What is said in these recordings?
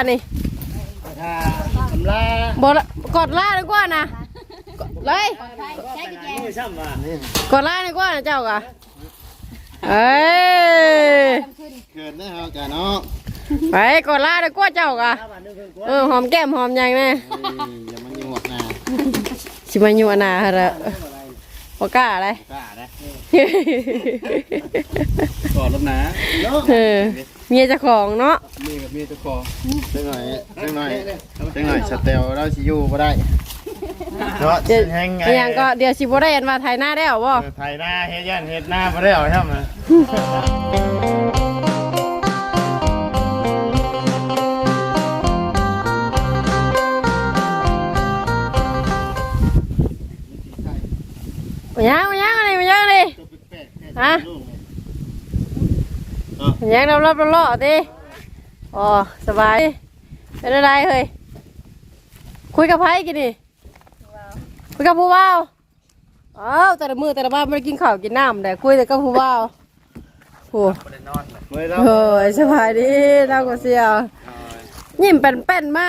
บัดนี้ถ้าทำลาบ่ละกดล่าดีกว่านะกดเลยใช้กุญแจไม่ช่ำว่ะนี่กดล่าดีกว่านะเจ้ากะเอ้ยเกิดนะเฮากันเนาะไปกดล่าดีกว่าเจ้ากะเออหอมแก้มหอมหยังแน่เฮ้ยอย่ามันยิงหมดหน้าสิมาอยู่อนาฮะละบ่กล้าอะไรกล้านะก่อนลบนะเออ เมียเจ้าของเนาะมีกับมีเจ้าของจังหน่อยจังหน่อยจังหน่อยสเตลเราสิอยู่บ่ได้เนาะเดี๋ยวแฮงไงอหย่างก็เดี๋ยวสิบ่ได้เห็นว่าไทยหน้าได้วบ่ไทยหน้าเฮ็ดยันเฮ็ดหน้าบ่ได้เอาครับมามายังมายังอะไรมายังอะไรฮะมา ยังรอบๆรอบๆดิอ๋อสบาย เป็นอะไรเฮ้ย คุยกับไผกินดิคุยกับผู้บ่าวอ้าวแต่ละมือแต่ละบ้านไม่ได้กินข้าวกินน้ำแต่คุยแต่กับผู้บ่าวโอ้เมื่อเราโหสบายดีเราก็เสียวยิ้มเป็นๆมา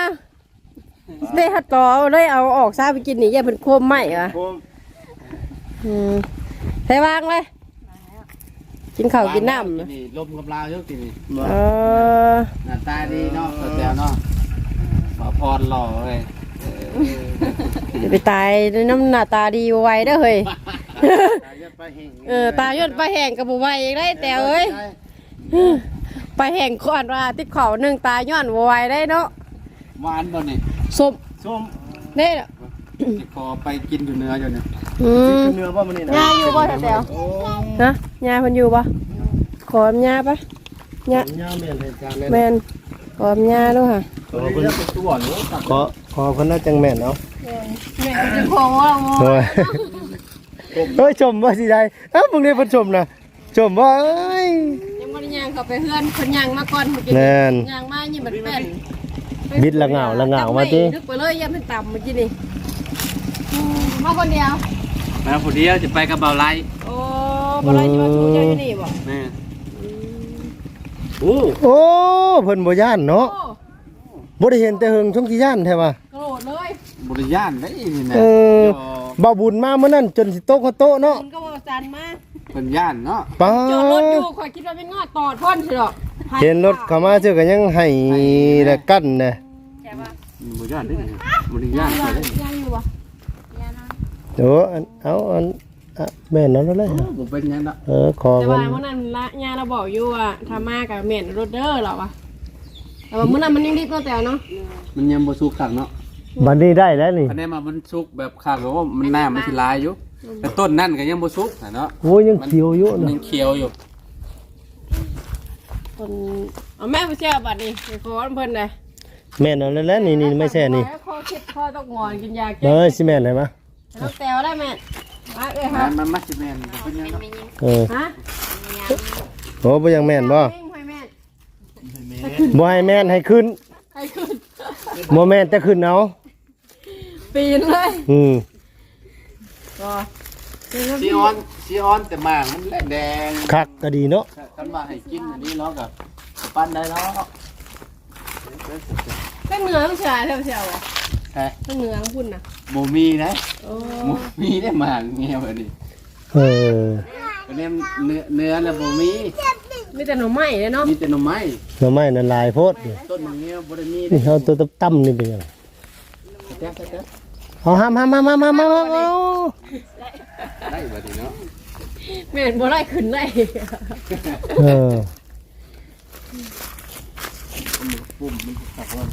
ได้ฮัดต่อเลยเอาออกซาไปกินนี่อย่าเป็นโคมไหมอะโคมอืมใส่วางเลย กินข้าวกินน้ำนี่ลมกับลาวเยอะกินนี่เออหน้าตาดีเนาะสแตลเนาะขอพรหล่อเลยเอออย่าไปตายด้วยน้ำหน้าตาดีไวๆเด้อเฮ้ยตายยัดไปแห้งเออตาย่นไปแห้งกับบุไวเองได้แต่เอ้ยไปแห้งก่อนว่าติดเขาหนึ่งตาย้อนบ่ไหวได้เนาะหวานบ่นี่สมส้มเด้อจะขอไปกินอยู่เนื้ออยู่เนี่ย อืมเนื้อบ่มันนี่นะยาอยู่บ่แถวโอ้ๆฮะยาเพิ่นอยู่บ่ขอมยาปะยาย่าแม่นเหตุการณ์เลยแม่นขอมยาด้วยค่ะขอเพิ่นตัวหนูขอขอเพิ่นน่าจังแม่นเนาะแม่จะขอว่าเฮ้ยเฮ้ยชมว่าสิได้เอ้าพวกนี้เพิ่นชมนะชมว่าเอ้ยยังบ่ได้ย่างเข้าไปเฮือนเพิ่นย่างมาก่อนเมื่อกี้แม่นย่างมานี่มันเป็นบิดละเหงาละเหงามาตินึกไปเลยอย่าเป็นต่ำเมื่อกี้นี่อืมมาคนเดียว มาผู้เดียวจะไปกับเบาไลโอ้บ่ไรจะมาถูเจ้าอยู่นี่บ่แม่โอ้โอ้เพิ่นบ่ย่านเนาะโอ้บ่ได้เห็นแต่เฮิงช่องที่ย่านแท้ว่ะโกรธเลยบริยานได้นี่นะเออบ่าวบุญมาเมื่อนั้นจนสิโต๊ะเขาโต๊ะเนาะคุณก็บ่จันมาเป็นย่านเนาะป้าจอดรถอยู่ข่อยคิดว่าเป็นงอตอดพ่นสิดอกเห็นรถเข้ามาเจอก็ยังให้และกั้นน่ะแช่ป่ะบริยานได้บริยานย่าได้ย่าอยู่บ่ โอ้อันเอาอันอะแม่นแล้วเลยผมเป็นยังเนาะเออขอแต่เพิ่ว่านเมื่อนั้นละย่าเราบอกอยู่ว่าถ้ามากับเมียนรถเด้อหรอวะแต่ว่าเมื่อนั้นมันยังรีบเนาะแต่เนาะมันยังบ่สุกขังเนาะบัดนี้ได้แล้วนี่อันนี้มามันสุกแบบขังเพราะว่ามันหน้ามันสิลายอยู่ แต่ต้นนั่นก็ยังบ่สุกเนาะโอ้ยยังเขียวอยู่มันนะยังเขียวอยู่คนเอาแม่ไปเชื่อบัดนี้ไปขอเพิ่นเลยแม่นเอาแล้วแล้วนี่นี่ไม่ใช่นี่ ข้อคิดข้อต้องงอนกินยาเอแก้อสิแม่นได้ปะ น้องแตวได้แม่มาเอ้ยคมัรับนมันมัสิแม่นเป็นยังเนาะเออฮะโอ้บ่ยังแม่นบ่วิ่งไปแม่บ่ให้แม่นให้ขึ้นให้ขึ้นบ่แม่นแต่ขึ้นเอาปีนเลยอืมก็ซีออนซีออนแต่หมางมันแดงคักก็ดีเนาะกันว่าให้กินอันนี้เนาะกับปั้นได้เนาะเป็นเหนือต้องเชื่อเท่าเชียวอะใช่เป็นเหนือของคุณนะหมูมีนะ โอ้หมูมีได้หมางเงี้ยแบบนี้เอออันนี้เนื้อเนื้อแล้วหมูมีมีแต่หน่อไม้เลยเนาะมีแต่หน่อไม้หน่อไม้นั่นหลายโพดนี่ต้นอย่างเงี้ยบ่ได้มีนี่เอาตัวตั้มๆนี่เป็นหยังแจ๊กแจ๊กเอาห้ามห้ามห้ามห้ามห้ามห้ามเอาได้แบบนี้เนาะแม่นบ่ได้ขึ้นได้เออปุ่มมันตักว่า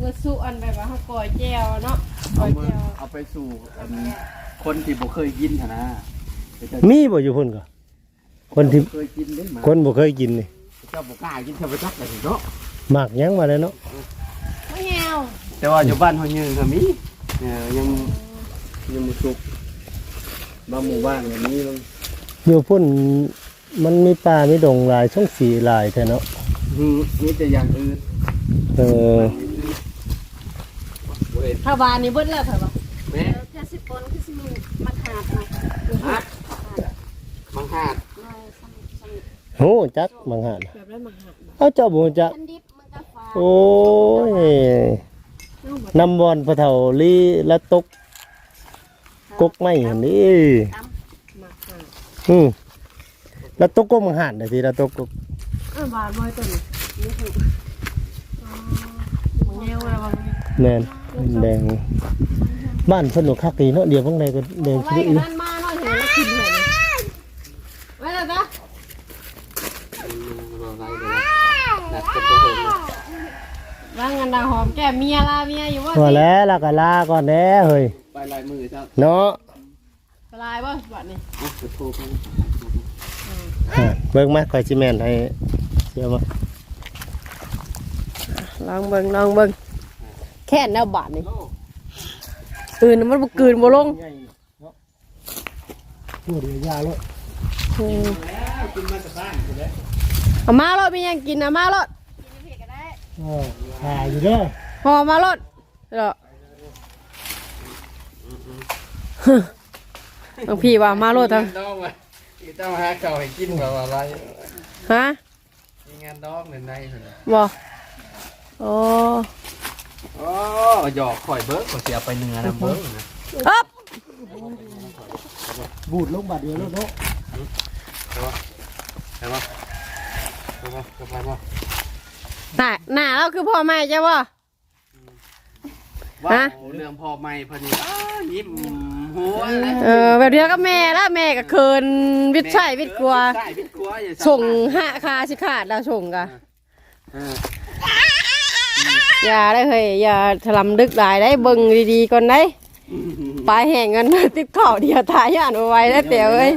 เมื่อสู้อันแบบว่าเขาก่อยแจวเนาะก่เอาอยมาแจวเอาไปสู่อันคนที่บ่เคยกินหั่นนะมีบ่อยู่พุ่นก็คนที่เคยกินได้หมาคนบ่เคยกินนี่เจ้าบ่กล้ากินเจ้าบ่จักเลยเนาะหมักหยังมาแล้วเนาะไม่แงวแต่ว่าอยู่บ้านเฮายืนก็มีเออยังยังบ่สุกบางหมู่บ้านอย่างนี้มันอยู่พุ่นมันมีป่ามีดงหลายช่องสีหลายแท้เนาะอืมมีแต่อย่างอื่นเออบ่ เห็นถ้าบานนี่เบิดแล้วค่ะบ่แม่แค่สิบคนคือสิมีมาหาดนะฮัดมังหาดน้อยสมิสมิโหจักมังหาดแบบได้มาหาเอาเจ้าบ่จักคันดิบมันก็ฟ้าโอ้ยน้ำบอลพระเถาลีและตกกกไม่หันนี่หมักหาอืมแล้วตกกกมังหันน่ะสิแล้วตกกกเออบาดบ่อยตัวนี้นี่คืออ๋อแนวอะไรวะแม่น แดง บ้านเพิ่นบ่คักดีเนาะเดี๋ยวข้างในก็แดงเอาขึ้ไว้นอีกนั่นมาหน่อยเห็นแล้วกินเลยไว้แล้วนะนัดกับตัวเองร่างกันดาหอมแก้มเมียลาเมียอยู่ว่าพอแล้วแล้วก็ลาก่อนแน่เฮ้ยไปลายมือครับเนาะสลายบ่บัดนี้อะจะโทรไปอะเบิ่งมาข่อยสิแม่นให้เดี๋ยวมาลองเบิ่งลองเบิ่ง แค่นแล้วบาดนี่อื่นมันบ่กลืนบ่ลงพูดเดี๋ยวยาโลดอืมแล้วกินมาจากบ้านกูแล้วเอามาลดมีหยังกินนะมาลดเออหาอยู่เด้อหอมาลดเด้อบางพี่ว่ามาลดทั้งดองว่ะที่ต้องหาเก่าให้กินแบบอะไรฮะมีงานดองในในเหรอบ่โอ้ อ๋อหยอกข่อยเบิร์กข่อยเสียไปเนื้อนะเบิร์กนะอ๊บบูดลงบาดเดียวแล้วเนาะไปปะไปปะไปปะไปปะหน้าหน้าเราคือพ่อแม่ใช่ป่ะว่าฮะเรื่องพ่อไม่พอดีอ้ายิ้มหัวเลยเออแบบเดียวกับแม่แล้วแม่ก็เคินวิทย์ใช่วิทย์กลัวใช่วิทย์กลัวอย่าส่งห้าคาสิขาดแล้วส่งกะเอออย่าได้เฮ้ยอย่าถลำดึกหลายได้เบิ่งดีๆก่อนได้ปลายแห่งกันติดเข่าเดียวตายย่านเอาไว้ได้เตียวเอ้ย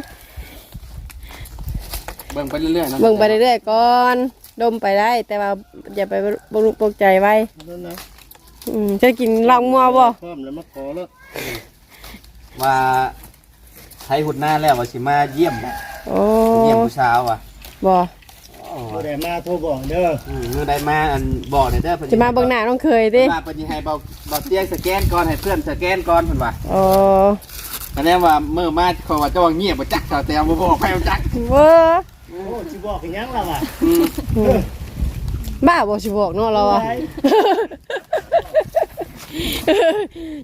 เบิ่งไปเรื่อยๆนะเบิ่งไปเรื่อยๆก่อนดมไปได้ แต่ว่าอย่าไปบรุปกใจไว้นั่นนะอืมจะกินเหล้ามัวบ่พร้อมแล้วมาขอแล้วว่าไทยหุ่นหน้าแล้วว่าสิมาเยี่ยมโอ้เยี่ยมผู้สาวอะบ่ บ่ได้มาโทรบอกเด้ออืมเมื่อใดมาอันบอกหน่อยเด้อเพิ่นจะมาเบิ่งหน้าน้องเคยดิว่าเพิ่นสิให้เบาเบาเตียงสแกนก่อนให้เพื่อนสแกนก่อนเพิ่นว่าโอ้แสดงว่าเมื่อมาเขาว่าเจ้าว่าเงียบบ่จักเขาแต่บ่บอกให้บ่จักเว้อโอ้สิบอกอีหยังล่ะว่ะอืมบ้าบ่สิบอกเนาะเราอะ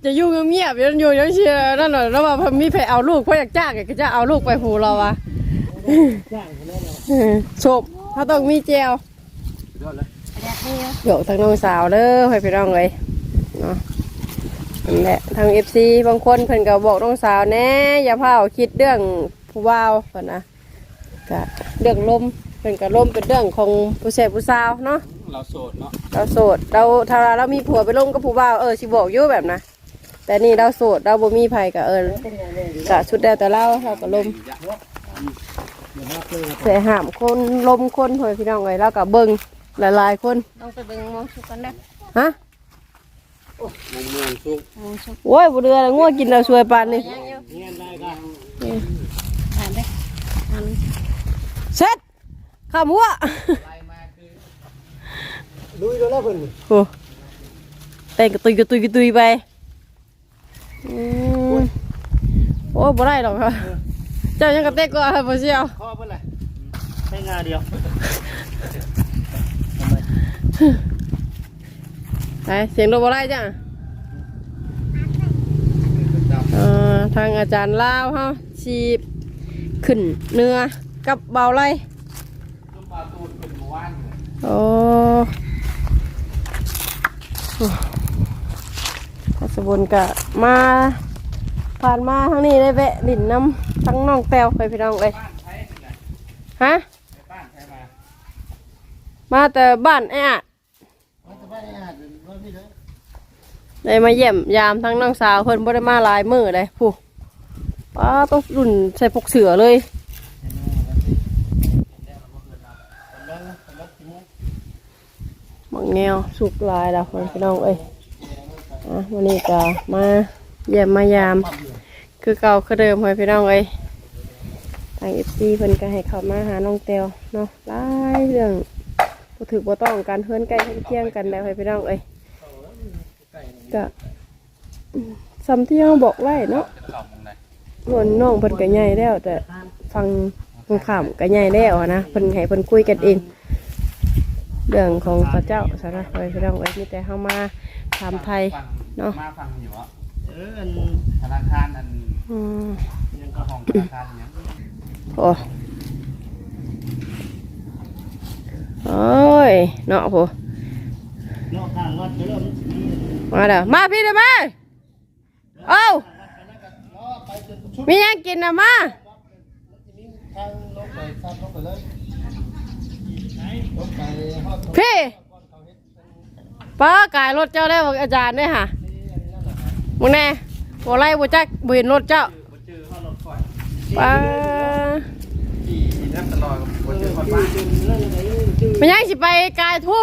จะอยู่เงียบๆอยู่อยู่ยังเชียร์นั่นน่ะแล้วว่าพอมีใครเอาลูกเพื่ออยากจ้างก็จะเอาลูกไปผูเราอะจ้างเขาแล้วเนาะเออชม เขาต้องมีเจลยอดเลยโยกทางน้องสาวเด้อให้พี่น้องเลยเนาะนั่นแหละทางเอฟซีบางคนเพิ่นก็บอกน้องสาวแหน่อย่าเผาคิดเรื่องผู้บ่าวก่อนนะก็เรื่องลมเพิ่นก็ลมเป็นเรื่องของผู้ชายผู้สาวเนาะเราโสดเนาะเราโสดเราถ้าเรามีผัวไปลงกับผู้บ่าวเออสิบอกอยู่แบบนะแต่นี่เราโสดเราบ่มีไผก็เออกะชุดเดียวแต่เราเราก็ลม เสียหามคนลมคนเฮ้ยพี่น้องเอ้ยเราก็เบิ่งหลายๆคนต้องไปเบิ่งมองสุกันเด้อฮะมุมเมืองสุกมองสุโอ้ยบ่เดือแล้วง่วงกินเราช่วยปานนี่ยังอยู่เงียนได้ก็อ่านเด้อเสร็จข้ามหัวลุยแล้วแล้วเพิ่นโอ้แต่งกระตุยกระตุยกระตุยไปอืมโอ้บ่ได้หรอกค่ะ เจ้ายังกระเตกกว่าค่ะบ่เชียวข้อเพิ่นแหละให้งาเดียวไปเสียงรถบ่ได้จ้ะเอ่อทางอาจารย์ลาวเฮาชีบขึ้นเนื้อกับเบาไล่ต้มปลาตูนเป็นหมู่บ้านโอ้พัสบุญกะมา ผ่านมาทางนี้ได้แวะดินน้ำทั้งน้องแต้วไปพี่น้องเลยฮะมาแต่บ้านไอ้อะได้อาหารว่าพี่เลยได้มาเยี่ยมยามทั้งน้องสาวเพิ่นบ่ได้มาหลายมือเลยผู้ป้าต้องรุ่นใส่พกเสือเลยบังแนวสุกลายแล้วคนพี่น้องเอ้ยอะวันนี้ก็มาเยี่ยมมายาม คือเก่าคือเดิมเฮ้ยพี่น้องเอ้ยทางเอฟซีเพิ่นก็ให้เข้ามาหาน้องเตียวเนาะหลายเรื่องบ่ถือบ่ต้องการเพื่อนใกล้เคียงกันแล้วเฮ้พี่น้องเอ้ยก็อืมซ้ำที่เราบอกไว้เนาะจะตอบนน้องเพิ่นก็ใหญ่แล้ว แต่ฟังฟังข่าวก็ใหญ่แล้วนะเพิ่นให้เพิ่นคุยกันเองเรื่องของพระเจ้าสาระเฮ้ยพี่น้องเอ้ยมีแต่เฮามาถามไทยเนาะมาฟังอยู่วะเออธนาคารอัน ยังก็ของธนาคารเนี่ยโอ้โอ้ยเนาะโหนอกข้างวัดเริ่มมาเด้อมาพี่เด้อมาเอ้ามียังกินนะมาเลยลงไปฮอดพี่ป้ากายรถเจ้าได้บอกอาจารย์ด้วยค่ะมึงแน่ บ่ไล่บ่จักบ่เห็นรถเจ้าบ่เจอข้าวรถคอยป้าขี่แทบตลอดบ่เจอคนบ้านมันยังสิไปกายทุ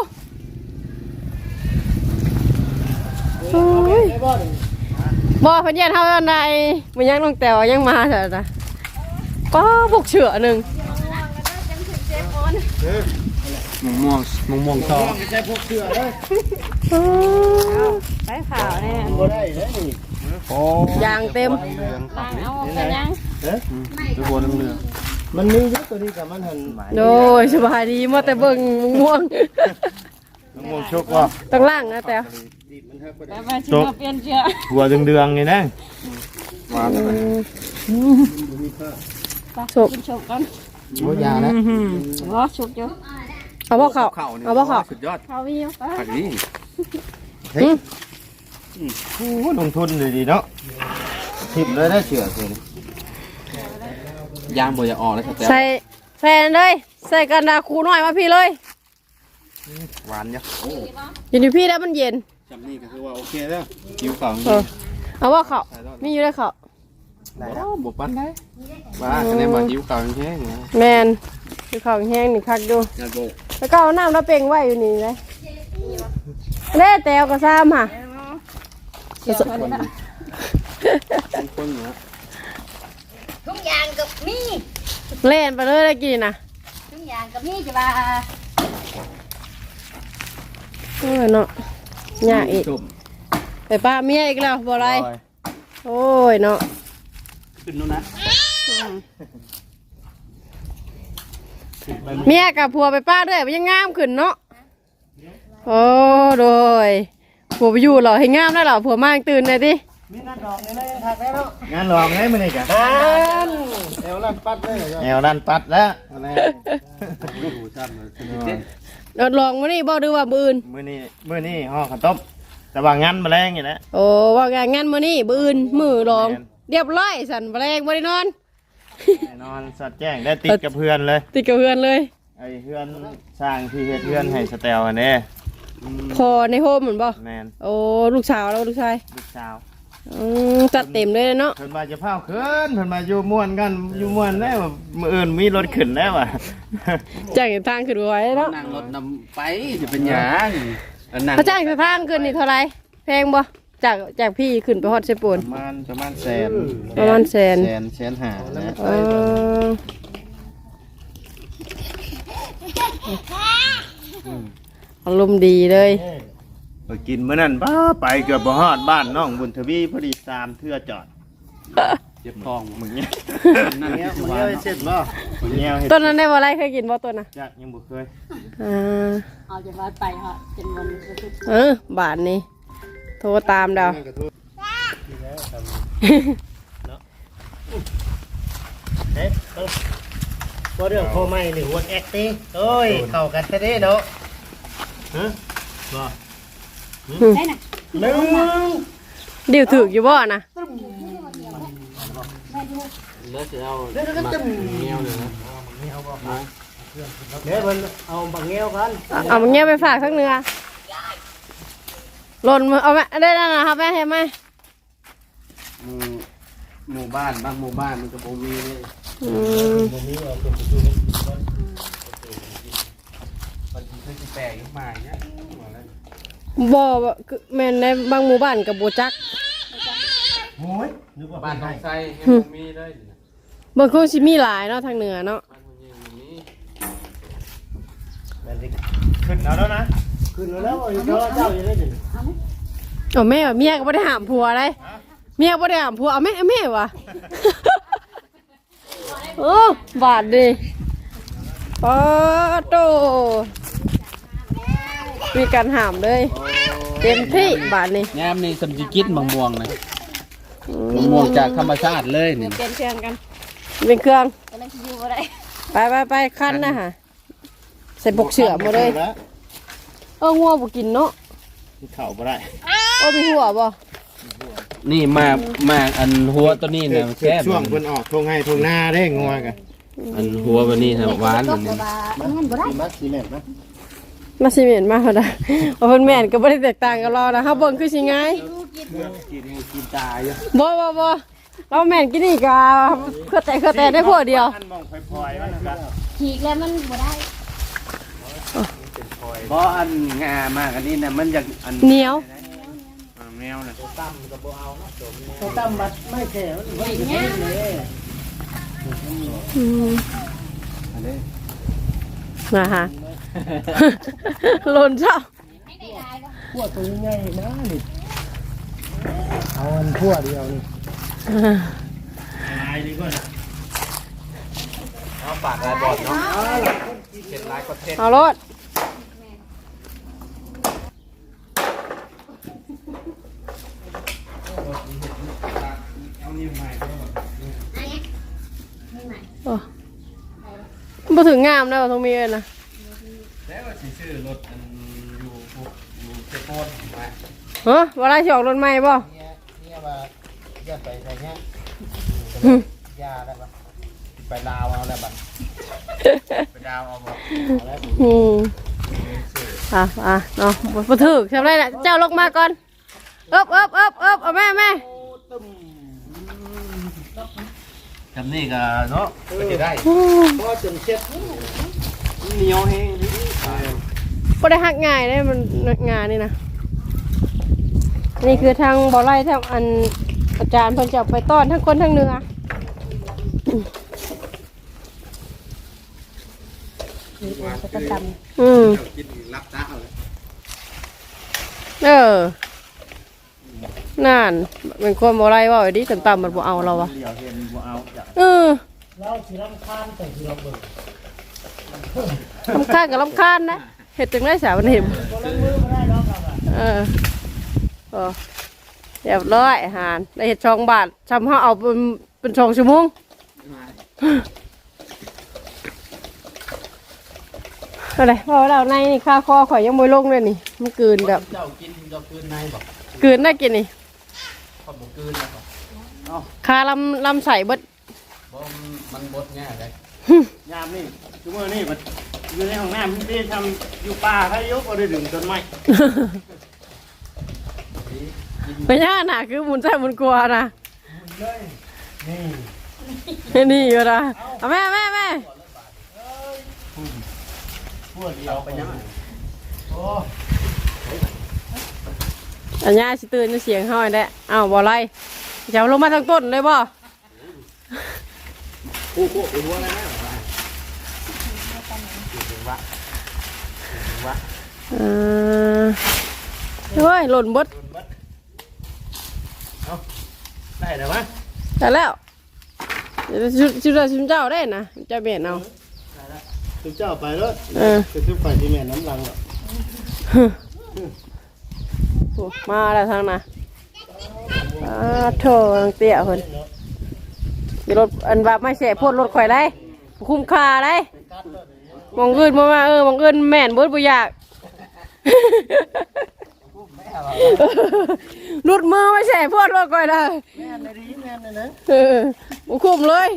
โอ้ยได้บ่นี่บ่เพันเย็นเท่าอันใดมันยังลงแต่วยังมาเถอะนะป้าบุกเฉือหนึ่งมะม่วงมะม่วงทองใส่พวกเสื้อเลยอ้าวไปข่าวเนี่ยบ่ได้เลยนี่ โอ้ยางเต็ม เหลืองล้างเอาไปยังเอ๊ะตัวบัวเหลืองมันมีอยู่ตัวนี้กับมันหันโดยสบายดีมาแต่เบิ่งม่วงมะม่วงชุกว่าต้องล่างนะแต่แล้วมาชิมาเปลี่ยนเชือหัวเดืองๆนี่นะหวานเลยสุกกินชกกันโอ้ยาแล้วอ๋อชกอยู่เอาบ่เขาเข่านี่เอาบ่เขาสุดยอดเขาวิวไปผักนี้โอ้ลงทุนเลยดีเนาะทิมเลยได้เสือเพิ่นยางบ่จะออกแล้วแต่ใส่ใส่อันเลยใส่กันดาคูหน่อยมาพี่เลยหวานเนี่ยอยู่ที่พี่แล้วมันเย็นจำนี่ก็คือว่าโอเคแล้วคิวเข่าเออเอาบ่เขามีอยู่ได้เขาได้แล้วบ่ปั้นได้ว่าคะแนนบ่คิวเข่าแค่นี้แมนคือเขาแห้งนี่คักดูยาโบกแล้วก็เอาน้ำแล้วเป่งไว้อยู่นี่เลยเล่แตวก็ซ้ำค่ะ เชือเขาเนี่ยเป็นคนเหนือทุกอย่างกับมีเล่นไปเลยได้กินนะทุกอย่างกับมีจะว่าโอ้ยเนาะยากอีกจบไปป้าเมียอีกแล้วบ่ไรโอ้ยเนาะขึ้นนู้นนะเมียกับผัวไปป้าด้วยมันยังงามขึ้นเนาะโอ้โดย ผัวไปอยู่เหรอให้งามได้เหรอผัวมากตื่นเลยดิมีงานดอกนี่เลยทักได้เนาะงานดอกนี่มื้อนี้กะแอวลั่นปัดเลยแอวลั่นปัดแล้วอันนี้ดูชัดเลยเด็ดเดดลองมานี่บ่ดูว่าบืนมื้อนี้มื้อนี้ห่อข้าวต้มแต่ว่างานแมลงนี่แหละโอ้ว่าไงงั้นมื้อนี้บืนมือลอง เรียบร้อยสันแปลงบ่ได้นอนแน่นอนสัตว์แจ้งได้ติดกับเพื่อนเลย ติดกับเพื่อนเลยไอ้เพื่อนสร้างที่เฮ็ดเพื่อนให้สแตลอันนี้ พอในโฮมเหมือนบ่แมนโอ้ลูกสาวแล้วลูกชายลูกสาวอืมจัดเต็มเลยเนาะเพิ่นมาจะพาเขินเพิ่นมาอยู่ม่วนกันอยู่ม่วนแล้วมื้ออื่นมีรถขึ้นแล้วอะจ้างทางขึ้นไว้เนาะนั่งรถนำไปจะเป็นหยังอันนั่งเขาจ้างทางขึ้นนี่เท่าไหรแพงบ่จากจากพี่ขึ้นไปฮอดเชปูน ประมาณประมาณแสนประมาณแสน แสนแสนหานะเออ อารมณ์ดีเลย ไปกินมื้อนั้นป้าไปเกือบบ่ฮอดบ้านน้องบุญทวีพอดีสามเทื่อจอดเจ็บท้องมึงเนี่ยนั่นเงี้ยคือมึงว่าเงี้ยเสร็จบ่มึงเงี้ยเฮ็ดต้นนั้นได้บ่ไรเคยกินบ่ต้นน่ะจักยังบ่เคยอ่าเอาจะว่าไปเหรอเป็นวันสุดเออบาทนี้โทรตามดาวเอ๊ะบ่เรื่องโคไม่นี่หัวแอคติโอ้ยเข้ากันซะเด้เนาะ ฮะบ่ได้น่ะหนึ่งดิวถึกอยู่บ่นะแล้วจะเอาหมักเงี้ยวเลยนะเดี๋ยวเพิ่นเอาบักแง้วกันเอาเอามาเงี้ยไปฝากทั้งเนื้อหล่นมือเอาแม่ได้แล้วนะครับแม่เห็นไหมหมู่หมู่บ้านบางหมู่บ้านมันก็บ่มีเลยอืมบ่มีเอาเป็นประตูนี่ก่อน มันคือสิ แปลกขึ้นมาอย่างเงี้ยบ่ว่าคือแม่นในบางหมู่บ้านกับโบจักโอ้ยนึกว่าบ้าบ้านนทไทองยไส้ยังบ่มีเลยนี่นะบางคนสิมีหลายเนาะทางเหนือเนาะบ้านคนยังบ่มีแม่นสิขึ้นเอาแล้วนะขึ้นเอาแล้วเอาอยู่เจ้าเจ้าอยู่ได้ดิเอาแม่ว่าเมียก็บ่ได้ห้ามผัวเลยเมียบ่ได้ห้ามผัวเอาแม่เอาแม่วะโอ้บาดดิปาโต มีการห้ามเลยโอ้เต็มที่บาทนี่ยามนี่สำจิกินมะม่วงนะมะม่วงจากธรรมชาติเลยนี่เปลี่ยนเครื่องกันเป็นเครื่องกำลังสิอยู่บ่ได้ไปไปไปคันนะฮะใส่บกเสือหมาเลยเอองัวบ่กินเนาะเข่าบ่ได้โอ้มีหัวบ่นี่มามาอันหัวตัวนี้นะแซ่บช่วงเพิ่นออกทงให้ทงหน้าได้งัวกันอันหัววันนี้นะหวานตอักนบ่นี้ ว่ามันบ่ได้มักสิแม่นนะมาสิเหม็นมากนะเอาเพิ่นแม่นก็บ่ได้แตกต่างกันหรอกนะเฮาเบิ่งคือสิง่ายกินกินตายอยู่บ่บ่บ่เราแม่นกินนี่ก็เพื่อแต่เพื่อแต่ได้พวกเดียวท่านมองพลอยๆมันก็ฉีกแล้วมันบ่ได้เพราะอันงามากอันนี้นะมันอยากอันเหนียวแมวนะเขาตั้มบัดไม่แก่มันไว้กันเลยอืมอันนี้นะฮะ หล่นเจ้าให้ได้หลายก็พวกตัวใหญ่นะนี่เอาอันทั่วเดียวนี่ลายดีกว่าเอาปากลายบอดเนาะเห็ดลายก็เทศเอารถเอานิ้วใหม่อันนี้ไม่ใหม่โอ้บ่ถึงงามแล้วตรงมีเลยนะแล้วสิ ซื้อรถอันอยู่พวกอยู่เซโปนมาฮะว่าได้สิออกรถใหม่บ่เนี่ยเนี่ยว่าอย่าไปใส่เงี้ยยาได้ปะไปลาวเอาแล้วบัดไปดาวเอาบ่เอาแล้วอืมอะอะเนาะบ่บ่ถึกทำไรล่ะเจ้าลงมาก่อนเอิบเอิบเอิบเอิบเอาแม่แม่จำนี่ก็เนาะก็จะได้อืมพอจนเช็ดเหนียวแห้ง บ่ได้หักง่ายได้มันงานนี่นะนี่คือทางบ่อไร่ทางอันอาจารย์เพิ่นจะเอาไปต้อนทั้งคนทั้งเนื้อก็ตอืมกินรับตาเอาเลยเออนั่นเป็นคนบ่ไรว่าไอ้ดิต่ำๆมันบ่เอาเราวะเดี๋ยวเห็นบ่เอาจ้ะเออเราสิรำคาญแต่ที่เราเบิ่งลำคาญกับลำคาญนะ เห็ดจังได้สาวมันเห็นบ่ลงมือบ่ได้ดอกเราอะเออโอ้เรียบร้อยอาหารได้เห็ดชองบาททำเขาเอาเป็นเป็นชองชั่วโมงอะไรพอเราในนี่ค่าคอข่อยยังไม่ลงเลยนี่มันกลืนแบบเจ้ากินเจ้าคืนในบอกกลืนได้กินนี่พอบ่คืนแล้วก็คาลำลำใส่เบิดบ่มันบดง่ายเลยยามนี่ทุกมื้อนี่มัน อยู่ในห้องน้ำที่ทำอยู่ป่าพายุบ่ได้ดึงต้นไม้ไม่ใช่หนาคือหมุนใส่หมุนกลัวนะเลยนี่นี่อยู่นะเอาแม่แม่แม่พวกเดียวไปยังโอ้อันนี้สิตื่นจะเสียงห้อยได้อ้าวบ่ไรจะเอาลงมาทางต้นเลยบ่โอ้โหหัว อะไรนะเออเฮ้ยหล่นบดได้แล้วมั้ยแต่แล้วเดี๋ยวชุดชุดชุดเจ้าได้นะเจะเบียนเอาทุกเจ้าไปแล้วเออคือทุกฝ่ายที่แม่น้ำลังอะโอ้มาแล้วทางน่ะอ้าโถนางเตี้ยเพิ่นมีรถอันว่าไม่เสียโพดรถข่อยได้คุ้มค่าได้ มองเงินมาว่าเออมองเงินแม่นเบิดบ่อยากหลุดมือไม่ใช่พวดรถก่อยนะแม่นเลยดีแม่นเลยนะเออบุคุมเลย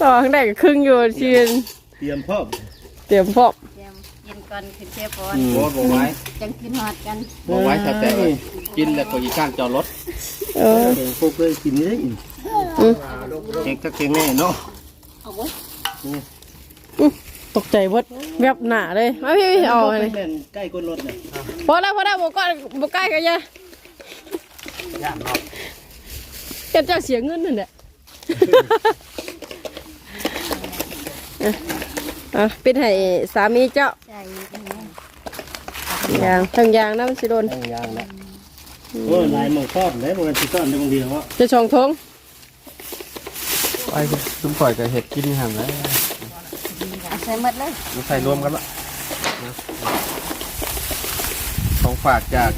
ต่อข้างใดก็ครึ่งอยู่เชียนเตรียมพร้อมเตรียมพร้อมำเตรียมกินก่อนขึ้นเชฟก่อนบ่บ่ไว้จังกินฮอดกันบ่ไว้ถ้าแต่ว่ากินแล้วก็อีกข้างจอดรถเออเก่งพวกเลยกินนี่ได้อีกเก่งก็เก่งแน่เนาะเอาไว้ ตกใจเบิดแวบหนาเลยมาพี่พี่เอาเลยแม่นใกล้ก้นรถเนี่ยพอแล้วพอแล้วบอกก่อนบอกใกล้กันยะย่านเนาะแกเจ้าเสียเงินนั่นแหละ อะอะปิดให้สามีเจ้าใจอันนี้ยางทั้งยางน้ำสิโดนตั้งยางนะโอ้ยนายมองชอบได้บ่แม่นสิซ่อนได้บางทีว่าจะชองทงไปซุ้มข่อยก็เห็ดกินหั่นแล้วเอา ใส่หมดเลยมันใส่รวมกันละพฝากจาก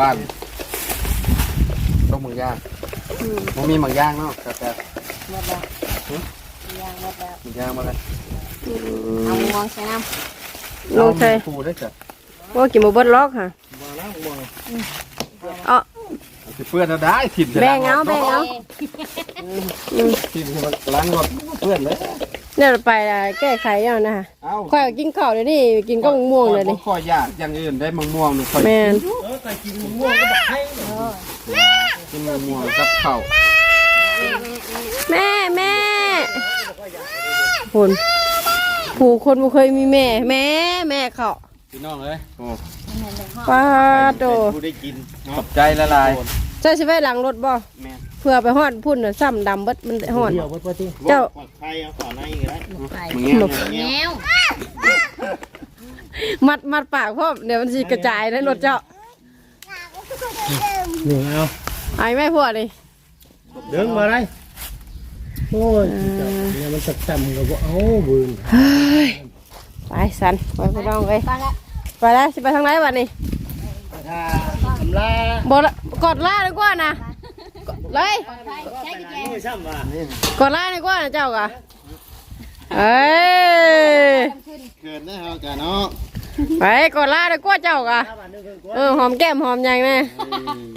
บ้านต้องมังย่างมันมีมังย่างเนาะแต่แต่หมดแล้วยางหมดแล้วมังย่างมาเลยเอางวงใส่น้ลงใส่ปูได้จ้ะว่ากินบ่เบิดล็อกค่ะเอาสิเพื่อนเราได้ถิ่นจะแบ่งเอาำแบ่งเอา ถิ่นจะมาล้างรถเพื่อนเลย เนี่ยไปละแก้ไขเอานะฮะเอ้าข่อยก็กินข้าวเดี๋ยวนี้กินก็ม่วงเลยดินี่ข้อยากอย่างอื่นได้มังม่วงนี่ค่อยแม่นเออแต่กินมะม่วงก็บอกให้กินมังม่วงกับข้าวแม่แม่คนผู้คนบ่เคยมีแม่ แม่แม่เขาพี่น้องเลยโอ้ป้าโตผู้ได้กินขอบใจละลายเจ้าสิไว้หลังรถบ่แม่ เพื่อไปฮอดพุ่นน่ะซ้ำดำเบิดมันฮอด เดี๋ยวเพิ่นว่าที่เจ้าปลอดภัยเอาขอในอีกแล้วมึงเงี้ยแมวมัดมัดปากพ่อมเดี๋ยวมันสิกระจายในรถเจ้านี่เอาไอ้แม่พวกนี่เดินมาได้โอ้ยเนี่ยมันสักจำก็บ่เอาบืนไปสันไปพี่น้องเอ้ยไปละไปแล้วสิไปทางไหนวะนี่ถ้าทำลาบ่ละกดล่าดีกว่านะกด เลยกุญแจไม่ซ้ำว่ะกดล่าดีกว่านะเจ้ากะเอ้ยเกินนะเฮาจ้ะเนาะไปกดล่าดีกว่าเจ้ากะเออหอมแก้มหอมยังแน่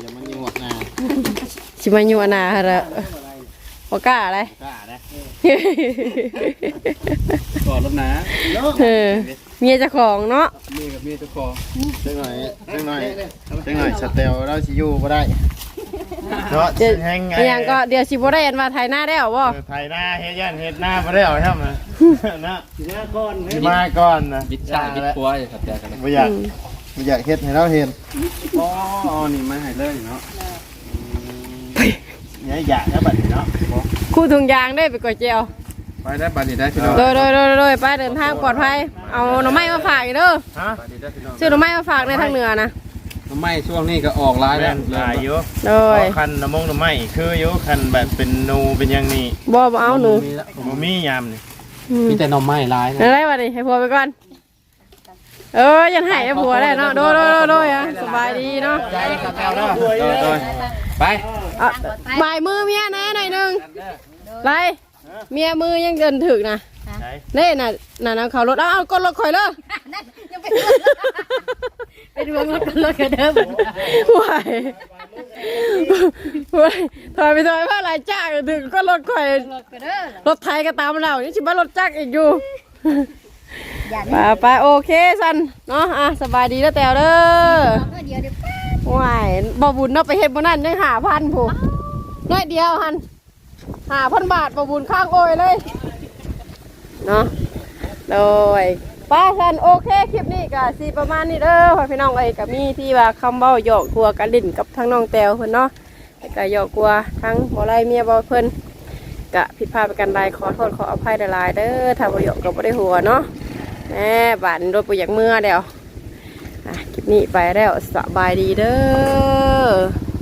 อย่ามันอยู่หมดหน้าสิมายู่หน้าเหรอบ่กล้าอะไรกล้านะก่อนรถนะเออเมียเจ้าของเนาะเมียกับเมียเจ้าของจังหน่อยจังหน่อยจังหน่อยสเตลเราสิยู่บ่ได้ เนาะเดี๋ยวแฮงไงอหยังก็เดี๋ยวสิบ่ได้อันว่าไทยหน้าได้วบ่เออไทยหน้าเฮ็ดยันเฮ็ดหน้าบ่ได้เอาครับนะนะสิมาก่อนสิมาก่อนนะบิดชายบิดปัวอย่าขัดใจกันเลยบ่อยากบ่อยากเฮ็ดให้เราเห็นอ๋ออ๋อนี่มาให้เลยเนาะอย่าอยากนะบัดนี้เนาะคู่ถุงยางได้ไปก๋วยเจียวไปได้บัดนี้ได้พี่น้องโดยโดยโดยโดยไปเดินทางปลอดภัยเอาหน่อไม้มาฝากอีกเด้อฮะบัดนี้ได้พี่น้องซื้อหน่อไม้มาฝากในทางเหนือนะ ทำไมช่วงนี้ก็ออกร้ายแม่แล้วนหลายอยู่โดยคันน้ำมงน้ำไม้คืออยู่คันแบบเป็นนูเป็นหยังนี่บ่บ่เอาหนูบ่มียามนี่อืมมีแต่หน่อไม้ร้ายนะอะไรวะนี่ให้ผัวไปก่อน เออยันให้ให้ผัวได้เนาะโดยโดยโดยโดยอะสบายดีเนาะใจกระเตาเด้อโดยโดยไปอะบ่ายมือเมียแน่หน่อยหนึงไรเมียมือยังเดินถึกนะใช่เน่น่ะน่ะนำเขารถเอาเอากดรถข่อยเลย ไปดูรถกันรถกันเดิมไหวไหวถอยไปถอยมาหลายจ้ากถึงก็รถข่อยรถไทยก็ตามเรานี่ชิบะรถจักรอีกอยู่ไปไปโอเคสันเนาะอะสบายดีแล้วแต่เด้อวเดี๋ยวไหวบ่บุญเนาะไปเฮ็ดบ่นั่นยังหาพันผู้น้อยเดียวหันหาพันบาทบ่บุญข้างโอยเลยเนาะโดย ป้าสันโอเคคลิปนี้ก็สิประมาณนี้เด้อพ่อพี่น้องเอ้ยก็มีที่ว่าคำเว้าหยอกกลัวกันลิ้นกับทั้งน้องแตวเพิ่นเนาะก็หยอกกลัวทั้งบ่ไรเมียบ่เพิ่นก็ผิดพลาดไปกันใดขอโทษขออภัยหลายๆเด้อถ้าบ่หยอกก็บ่ได้หัวเนาะแหมบานรถบ่อยากเมื่อแล้วอะคลิปนี้ไปแล้วสบายดีเด้อ